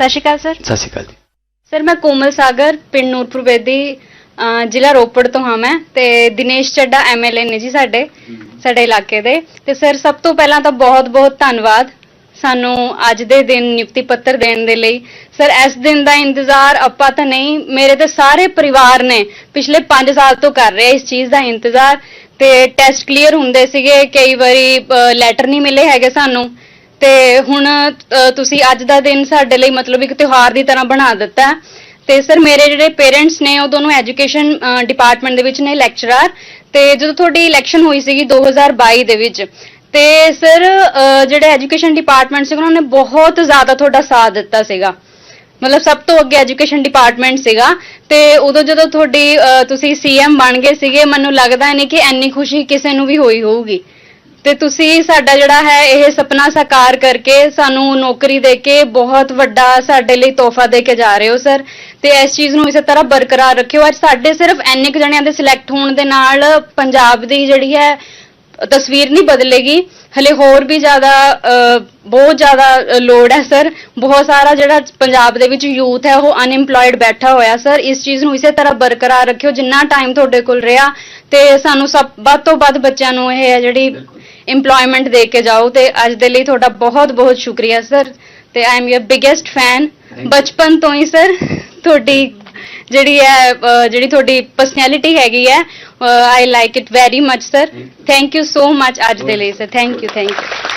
ਸਤਿ ਸ਼੍ਰੀ ਅਕਾਲ ਸਰ। ਸਤਿ ਸ਼੍ਰੀ ਅਕਾਲ ਜੀ। ਸਰ ਮੈਂ ਕੋਮਲ ਸਾਗਰ ਪਿੰਡ ਨੂਰਪੁਰ ਬੇਦੀ ਅਹ ਜ਼ਿਲ੍ਹਾ ਰੋਪੜ ਤੋਂ ਹਾਂ ਮੈਂ ਤੇ ਦਿਨੇਸ਼ ਚੱਡਾ ਐਮਐਲਏ ਨੇ ਜੀ ਸਾਡੇ ਸਾਡੇ ਇਲਾਕੇ ਦੇ। ਤੇ ਸਰ ਸਭ ਤੋਂ ਪਹਿਲਾਂ ਤਾਂ ਬਹੁਤ-ਬਹੁਤ ਧੰਨਵਾਦ ਸਾਨੂੰ ਅੱਜ ਦੇ ਦਿਨ ਨਿਯੁਕਤੀ ਪੱਤਰ ਦੇਣ ਦੇ ਲਈ। ਸਰ ਇਸ ਦਿਨ ਦਾ ਇੰਤਜ਼ਾਰ ਆਪਾਂ ਤਾਂ ਨਹੀਂ ਮੇਰੇ ਤੇ ਸਾਰੇ ਪਰਿਵਾਰ ਨੇ ਪਿਛਲੇ 5 ਸਾਲ ਤੋਂ ਕਰ ਰਹੇ ਇਸ ਚੀਜ਼ ਦਾ ਇੰਤਜ਼ਾਰ। ਤੇ ਟੈਸਟ ਕਲੀਅਰ ਹੁੰਦੇ ਸੀਗੇ ਕਈ ਵਾਰੀ ਲੈਟਰ ਨਹੀਂ ਮਿਲੇ ਹੈਗੇ ਸਾਨੂੰ। ਤੇ ਹੁਣ ਅ, ਤੁਸੀਂ ਅੱਜ ਦਾ ਦਿਨ ਸਾਡੇ ਲਈ ਮਤਲਬ ਇੱਕ ਤਿਉਹਾਰ ਦੀ ਤਰ੍ਹਾਂ ਬਣਾ ਦਿੱਤਾ ਹੈ। ਤੇ ਸਰ ਮੇਰੇ ਜਿਹੜੇ ਪੇਰੈਂਟਸ ਨੇ ਉਹ ਦੋਨੋਂ ਐਜੂਕੇਸ਼ਨ ਡਿਪਾਰਟਮੈਂਟ ਦੇ ਵਿੱਚ ਨੇ ਲੈਕਚਰਰ। ਤੇ ਜਦੋਂ ਤੁਹਾਡੀ ਇਲੈਕਸ਼ਨ ਹੋਈ ਸੀਗੀ 2022 ਦੇ ਵਿੱਚ ਤੇ ਸਰ ਜਿਹੜੇ ਐਜੂਕੇਸ਼ਨ ਡਿਪਾਰਟਮੈਂਟ ਸੀ ਉਹਨਾਂ ਨੇ ਬਹੁਤ ਜ਼ਿਆਦਾ ਤੁਹਾਡਾ ਸਾਥ ਦਿੱਤਾ ਸੀਗਾ। ਮਤਲਬ ਸਭ ਤੋਂ ਅੱਗੇ ਐਜੂਕੇਸ਼ਨ ਡਿਪਾਰਟਮੈਂਟ ਸੀਗਾ। ਤੇ ਉਦੋਂ ਜਦੋਂ ਤੁਹਾਡੀ ਅ, ਤੁਸੀਂ ਸੀਐਮ ਬਣ ਗਏ ਸੀਗੇ ਮੈਨੂੰ ਲੱਗਦਾ ਨਹੀਂ ਕਿ ਇੰਨੀ ਖੁਸ਼ੀ ਕਿਸੇ ਨੂੰ ਵੀ ਹੋਈ ਹੋਊਗੀ। ਤੇ ਤੁਸੀਂ ਸਾਡਾ ਜਿਹੜਾ ਹੈ ਇਹ ਸੁਪਨਾ ਸਾਕਾਰ ਕਰਕੇ ਸਾਨੂੰ ਨੌਕਰੀ ਦੇ ਕੇ ਬਹੁਤ ਵੱਡਾ ਸਾਡੇ ਲਈ ਤੋਹਫਾ ਦੇ ਕੇ ਜਾ ਰਹੇ ਹੋ ਸਰ। ਤੇ ਇਸ ਚੀਜ਼ ਨੂੰ ਇਸੇ ਤਰ੍ਹਾਂ ਬਰਕਰਾਰ ਰੱਖਿਓ। ਅੱਜ ਸਾਡੇ ਸਿਰਫ ਇੰਨੇ ਕੁ ਜਣਿਆਂ ਦੇ ਸਿਲੈਕਟ ਹੋਣ ਦੇ ਨਾਲ ਪੰਜਾਬ ਦੀ ਜਿਹੜੀ ਹੈ ਤਸਵੀਰ ਨਹੀਂ ਬਦਲੇਗੀ। ਹਲੇ ਹੋਰ ਵੀ ਜ਼ਿਆਦਾ ਅ, ਬਹੁਤ ਜ਼ਿਆਦਾ ਅ, ਲੋੜ ਹੈ ਸਰ। ਬਹੁਤ ਸਾਰਾ ਜਿਹੜਾ ਪੰਜਾਬ ਦੇ ਵਿੱਚ ਯੂਥ ਹੈ ਉਹ ਅਨਇੰਪਲੋਇਡ ਬੈਠਾ ਹੋਇਆ ਸਰ। ਇਸ ਚੀਜ਼ ਨੂੰ ਇਸੇ ਤਰ੍ਹਾਂ ਬਰਕਰਾਰ ਰੱਖਿਓ ਜਿੰਨਾ ਟਾਈਮ ਤੁਹਾਡੇ ਕੋਲ ਰਿਹਾ। ਤੇ ਸਾਨੂੰ ਸਭ ਵੱਧ ਤੋਂ ਵੱਧ ਬੱਚਿਆਂ ਨੂੰ ਇਹ ਹੈ ਜਿਹੜੀ EMPLOYMENT ਦੇ ਕੇ ਜਾਓ ਤੇ ਅੱਜ ਦੇ ਲਈ ਤੁਹਾਡਾ ਬਹੁਤ ਬਹੁਤ ਸ਼ੁਕਰੀਆ ਸਰ ਤੇ I am your biggest fan. ਬਚਪਨ ਤੋਂ ਹੀ ਸਰ ਤੁਹਾਡੀ ਜਿਹੜੀ ਹੈ ਜਿਹੜੀ ਤੁਹਾਡੀ ਪਰਸਨੈਲਿਟੀ ਹੈਗੀ ਹੈ I like it very much sir thank you so much ਅੱਜ ਦੇ ਲਈ sir thank you thank you